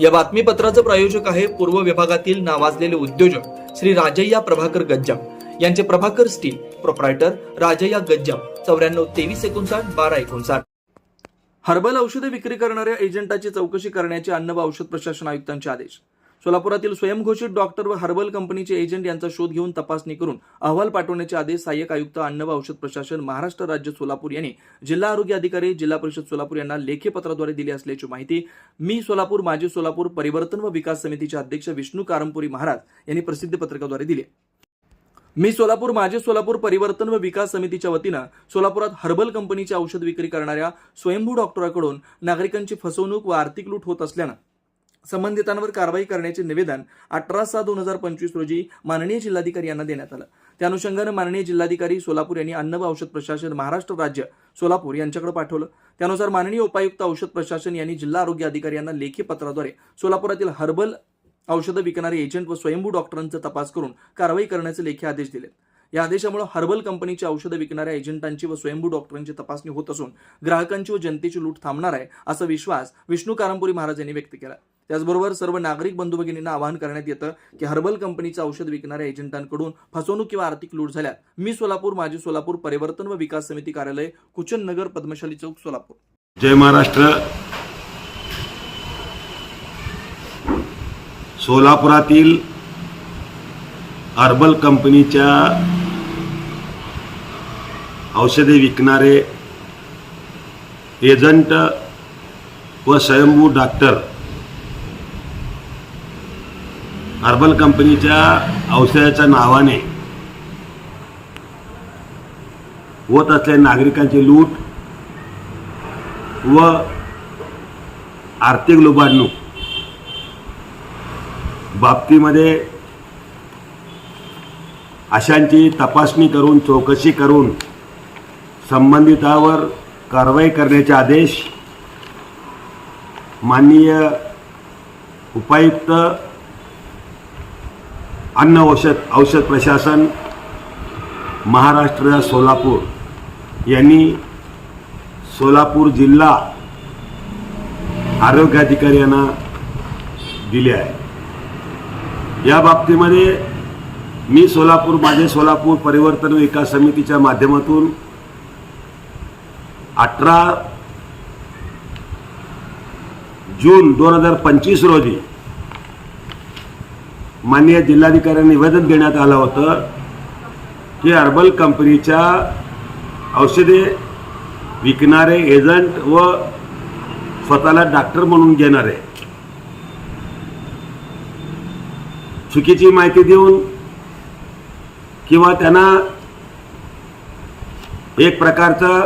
या बातमीपत्राचं प्रायोजक आहे पूर्व विभागातील नावाजलेले उद्योजक श्री राजय्या प्रभाकर गज्जाम. यांचे प्रभाकर स्टील प्रोप्रायटर राजय्या गज्जाम. चौऱ्याण्णव तेवीस एकोणसाठ बारा एकोणसाठ. हर्बल औषधे विक्री करणाऱ्या एजंटाची चौकशी करण्याचे अन्न व औषध प्रशासन आयुक्तांचे आदेश. सोलापुरातील स्वयंघोषित डॉक्टर व हर्बल कंपनीचे एजंट यांचा शोध घेऊन तपासणी करून अहवाल पाठवण्याचे आदेश सहाय्यक आयुक्त अन्न व औषध प्रशासन महाराष्ट्र राज्य सोलापूर यांनी जिल्हा आरोग्य अधिकारी जिल्हा परिषद सोलापूर यांना लेखी पत्राद्वारे दिली असल्याची माहिती मी सोलापूर माजी सोलापूर परिवर्तन व विकास समितीचे अध्यक्ष विष्णू कारंपुरी महाराज यांनी प्रसिद्ध पत्रकाद्वारे दिली. मी सोलापूर माझे सोलापूर परिवर्तन व विकास समितीच्या वतीनं सोलापुरात हर्बल कंपनीची औषध विक्री करणाऱ्या स्वयंभू डॉक्टराकडून नागरिकांची फसवणूक व आर्थिक लूट होत असल्यानं संबंधितांवर कारवाई करण्याचे निवेदन अठरा सहा दोन हजार पंचवीस रोजी माननीय जिल्हाधिकारी यांना देण्यात आलं. त्या अनुषंगानं माननीय जिल्हाधिकारी सोलापूर यांनी अन्न व औषध प्रशासन महाराष्ट्र राज्य सोलापूर यांच्याकडे पाठवलं. त्यानुसार माननीय उपायुक्त औषध प्रशासन यांनी जिल्हा आरोग्य अधिकारी यांना लेखी पत्राद्वारे सोलापुरातील हर्बल औषधं विकणारे एजंट व स्वयंभू डॉक्टरांचा तपास करून कारवाई करण्याचे लेखी आदेश दिले. या आदेशामुळे हर्बल कंपनीची औषधं विकणाऱ्या एजंटांची व स्वयंभू डॉक्टरांची तपासणी होत असून ग्राहकांची व जनतेची लूट थांबणार आहे असा विश्वास विष्णू कारंपुरी महाराज यांनी व्यक्त केला. त्याचबरोबर सर्व नागरिक बंधू भगिनींना आवाहन करण्यात येतं की हर्बल कंपनीचं औषध विकणाऱ्या एजंटांकडून फसवणूक किंवा आर्थिक लूट झाल्यास मी सोलापूर माजी सोलापूर परिवर्तन व विकास समिती कार्यालय कुचन नगर पद्मशाली चौक सोलापूर. जय महाराष्ट्र. सोलापुरातील हर्बल कंपनीच्या औषधे विकणारे एजंट व स्वयंभू डॉक्टर हर्बल कंपनीच्या औषधाच्या नावाने होत असलेल्या नागरिकांची लूट व आर्थिक लुबाडणूक बाबतीमध्ये अशांची तपासणी करून चौकशी करून संबंधितावर कारवाई करण्याचे आदेश माननीय उपायुक्त अन्न औषध औषध प्रशासन महाराष्ट्र सोलापूर यांनी सोलापूर जिल्हा आरोग्याधिकारी यांना दिले आहे. या बाबतीमध्ये मी सोलापूर माझे सोलापूर परिवर्तन विकास समितीच्या माध्यमातून अठरा जून दोन हजार पंचवीस रोजी माननीय जिल्हाधिकाऱ्यांना निवेदन देण्यात आलं होतं की हर्बल कंपनीच्या औषधे विकणारे एजंट व स्वतःला डॉक्टर म्हणून घेणारे. चुकीची माहिती देऊन किंवा त्यांना एक प्रकारचं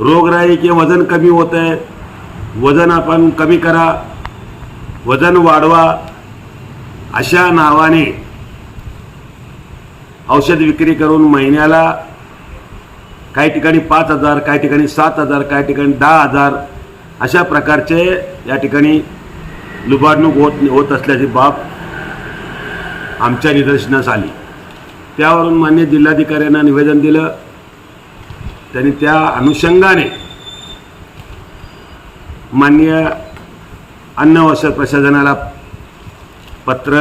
रोगराई किंवा वजन कमी होत आहे वजन आपण कमी करा वजन वाढवा अशा नावाने औषध विक्री करून महिन्याला काही ठिकाणी पाच हजार काही ठिकाणी सात हजार काही ठिकाणी दहा हजार अशा प्रकारचे या ठिकाणी लुबाडणूक होत होत असल्याची बाब आमच्या निदर्शनास आली. त्यावरून मान्य जिल्हाधिकाऱ्यांना निवेदन दिलं. त्यांनी त्या अनुषंगाने माननीय अन्न वस्त्र प्रशासनाला पत्र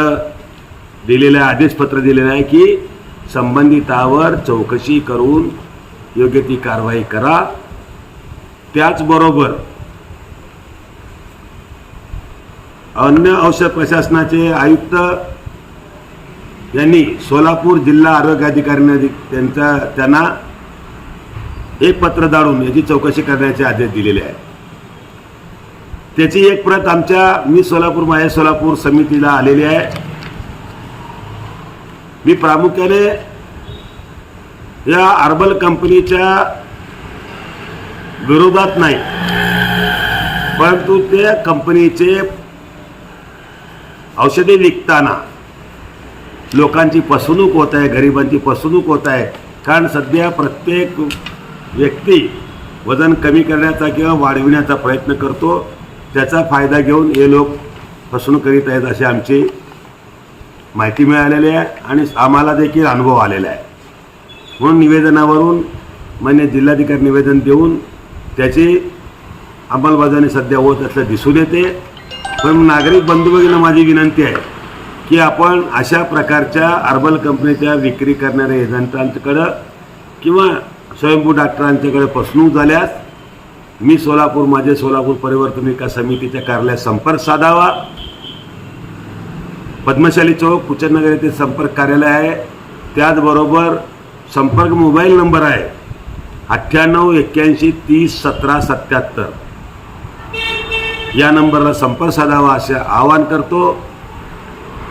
दिलेलं आहे आदेशपत्र दिलेलं आहे की संबंधितावर चौकशी करून योग्य ती कारवाई करा. त्याचबरोबर अन्न औषध प्रशासनाचे आयुक्त यांनी सोलापूर जिल्हा आरोग्य अधिकाऱ्यांना त्यांचा त्यांना एक पत्र दाडून याची चौकशी करण्याचे आदेश दिलेले आहेत. त्याची एक प्रत आमच्या मी सोलापूर माया सोलापूर समितीला आलेली आहे. मी प्रामुख्याने या अर्बल कंपनीच्या विरोधात नाही परंतु त्या कंपनीचे औषधे विकताना लोकांची फसवणूक होत आहे गरिबांची फसवणूक होत आहे. कारण सध्या प्रत्येक व्यक्ती वजन कमी करण्याचा किंवा वाढविण्याचा प्रयत्न करतो. त्याचा फायदा घेऊन हे लोक फसवणूक करीत आहेत अशी आमची माहिती मिळालेली आहे आणि आम्हाला देखील अनुभव आलेला आहे. म्हणून निवेदनावरून मान्य जिल्हाधिकारी निवेदन देऊन त्याची अंमलबजावणी सध्या होत असलं दिसून येते. पण नागरिक बंधू माझी विनंती आहे की आपण अशा प्रकारच्या अर्बल कंपनीच्या विक्री करणाऱ्या एजंटांकडं किंवा स्वयंभू डॉक्टरांच्याकडे फसवणूक झाल्यास मी सोलापूर माझे सोलापूर परिवर्तन विकास समितीच्या कार्यालयात संपर्क साधावा. पद्मशाली चौक कुचनगर येथे संपर्क कार्यालय आहे. त्याचबरोबर संपर्क मोबाईल नंबर आहे. अठ्ठ्याण्णव एक्क्याऐंशी तीस सतरा सत्याहत्तर. या नंबरला संपर्क साधावा असे आवाहन करतो.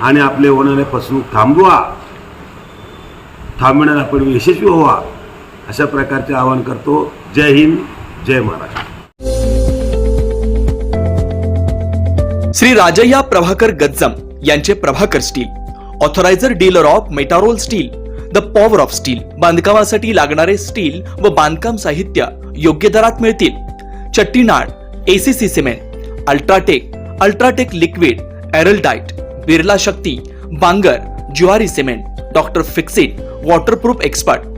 आणि आपले होणारे फसवणूक थांबवा. थांबण्यात आपण यशस्वी व्हावा. अशा प्रकारचे आवाहन करतो. जय हिंद. जय महाराष्ट्र श्री राजय्या प्रभाकर गज्जम यांचे Prabhakar steel authorised dealer of Metarol steel the power of steel बांधकामासाठी लागणारे स्टील व बांधकाम साहित्य योग्य दरात मिळतील. Chettinad ACC cement UltraTech UltraTech liquid Araldite Birla Shakti Bangar Zuari cement doctor Fixit waterproof expert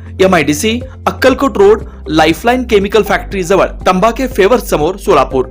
M I D C Akkalkot road lifeline chemical factory जवळ तंबाखे फेवर्स समोर सोलापूर.